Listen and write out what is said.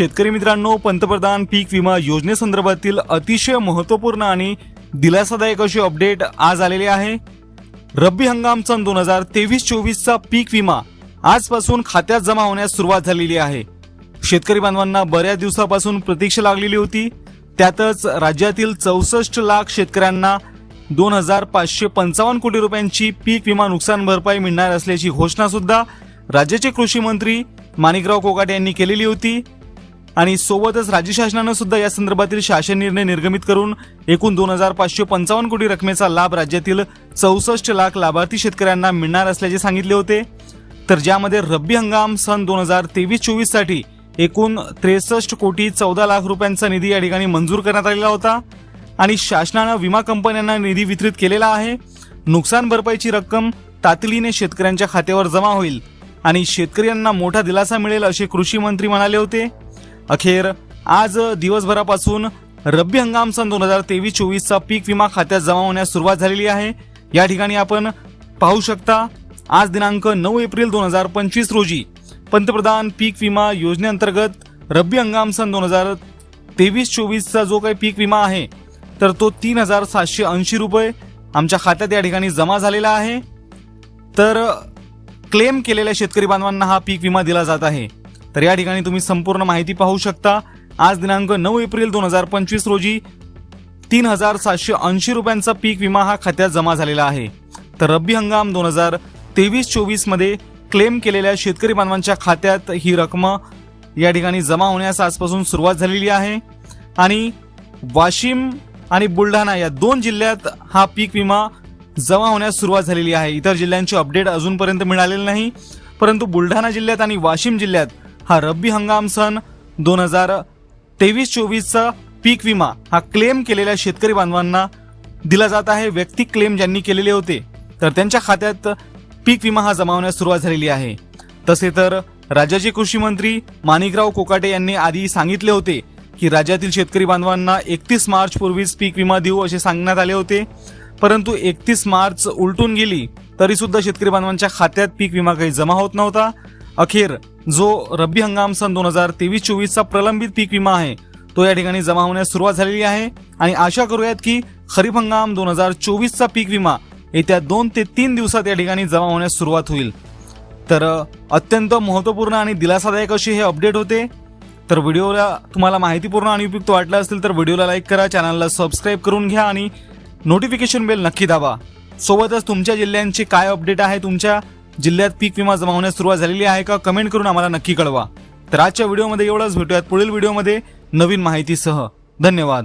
शेतकरी मित्रांनो पंतप्रधान पीक विमा योजनेसंदर्भातील अतिशय महत्त्वपूर्ण आणि दिलासादायक अशी अपडेट आज आलेली आहे. रब्बी हंगाम सन दोन हजार तेवीस चोवीसचा पीक विमा आजपासून खात्यात जमा होण्यास सुरुवात झालेली आहे. शेतकरी बांधवांना बऱ्याच दिवसापासून प्रतीक्षा लागलेली होती. त्यातच राज्यातील चौसष्ट लाख शेतकऱ्यांना दोन हजार पाचशे पंचावन्न कोटी रुपयांची पीक विमा नुकसान भरपाई मिळणार असल्याची घोषणा सुद्धा राज्याचे कृषी मंत्री माणिकराव कोकाटे यांनी केलेली होती. आणि सोबतच राज्य शासनानं सुद्धा या संदर्भातील शासन निर्णय निर्गमित करून एकूण दोन हजार पाचशे पंचावन्न कोटी रकमेचा लाभ राज्यातील चौसष्ट लाख लाभार्थी शेतकऱ्यांना मिळणार असल्याचे सांगितले होते. तर ज्यामध्ये रब्बी हंगाम सन दोन हजार तेवीस चोवीससाठी एकूण त्रेसष्ट कोटी चौदा लाख रुपयांचा निधी या ठिकाणी मंजूर करण्यात आलेला होता. आणि शासनानं विमा कंपन्यांना निधी वितरित केलेला आहे. नुकसान भरपाईची रक्कम तातडीने शेतकऱ्यांच्या खात्यावर जमा होईल आणि शेतकऱ्यांना मोठा दिलासा मिळेल असे कृषी मंत्री म्हणाले होते. अखेर आज दिवसभरापासून रब्बी हंगाम सन दोन हजार तेवीस चोवीसचा पीक विमा खात्यात जमा होण्यास सुरुवात झालेली आहे. या ठिकाणी आपण पाहू शकता आज दिनांक नऊ एप्रिल दोन हजार पंचवीस रोजी पंतप्रधान पीक विमा योजनेअंतर्गत रब्बी हंगाम सन दोन हजार तेवीस चोवीसचा जो काही पीक विमा आहे तर तो तीन हजार सातशे ऐंशी रुपये आमच्या खात्यात या ठिकाणी जमा झालेला आहे. तर क्लेम केलेल्या शेतकरी बांधवांना हा पीक विमा दिला जात आहे. तर या ठिकाणी तुम्ही संपूर्ण माहिती पाहू शकता. आज दिनांक नऊ एप्रिल दोन हजार पंचवीस रोजी तीन हजार सातशे ऐंशी रुपयांचा पीक विमा हा खात्यात जमा झालेला आहे. तर रब्बी हंगाम दोन हजार तेवीस चोवीसमध्ये क्लेम केलेल्या शेतकरी बांधवांच्या खात्यात ही रक्कम या ठिकाणी जमा होण्यास आजपासून सुरुवात झालेली आहे. आणि वाशिम आणि बुलढाणा या दोन जिल्ह्यात हा पीक विमा जमा होण्यास सुरुवात झालेली आहे. इतर जिल्ह्यांची अपडेट अजूनपर्यंत मिळालेली नाही. परंतु बुलढाणा जिल्ह्यात आणि वाशिम जिल्ह्यात हा रब्बी हंगाम सन दोन हजार तेवीस चोवीसचा पीक विमा हा क्लेम केलेल्या शेतकरी बांधवांना दिला जात आहे. व्यक्ती क्लेम ज्यांनी केलेले होते तर त्यांच्या खात्यात पीक विमा हा जमा होण्यास सुरुवात झालेली आहे. तसे तर राज्याचे कृषी मंत्री माणिकराव कोकाटे यांनी आधी सांगितले होते की राज्यातील शेतकरी बांधवांना एकतीस मार्च पूर्वीच पीक विमा देऊ असे सांगण्यात आले होते. परंतु एकतीस मार्च उलटून गेली तरी सुद्धा शेतकरी बांधवांच्या खात्यात पीक विमा काही जमा होत नव्हता. अखेर जो रब्बी हंगाम सन दोन हजार तेवीस चोवीसचा प्रलंबित पीक विमा आहे तो या ठिकाणी जमा होण्यास सुरुवात झालेली आहे. आणि आशा करूयात की खरीप हंगाम दोन हजार चोवीसचा पीक विमा येत्या दोन ते तीन दिवसात या ठिकाणी जमा होण्यास सुरुवात होईल. तर अत्यंत महत्त्वपूर्ण आणि दिलासादायक अशी हे अपडेट होते. तर व्हिडिओला तुम्हाला माहितीपूर्ण आणि उपयुक्त वाटलं असेल तर व्हिडिओला लाईक करा चॅनलला सबस्क्राईब करून घ्या आणि नोटिफिकेशन बेल नक्की दाबा. सोबतच तुमच्या जिल्ह्यांची काय अपडेट आहे तुमच्या जिल्ह्यात पीक विमा जमा होण्यास सुरुवात झालेली आहे का कमेंट करून आम्हाला नक्की कळवा. तर आजच्या व्हिडिओमध्ये एवढंच. भेटूयात पुढील व्हिडिओमध्ये नवीन माहितीसह. धन्यवाद.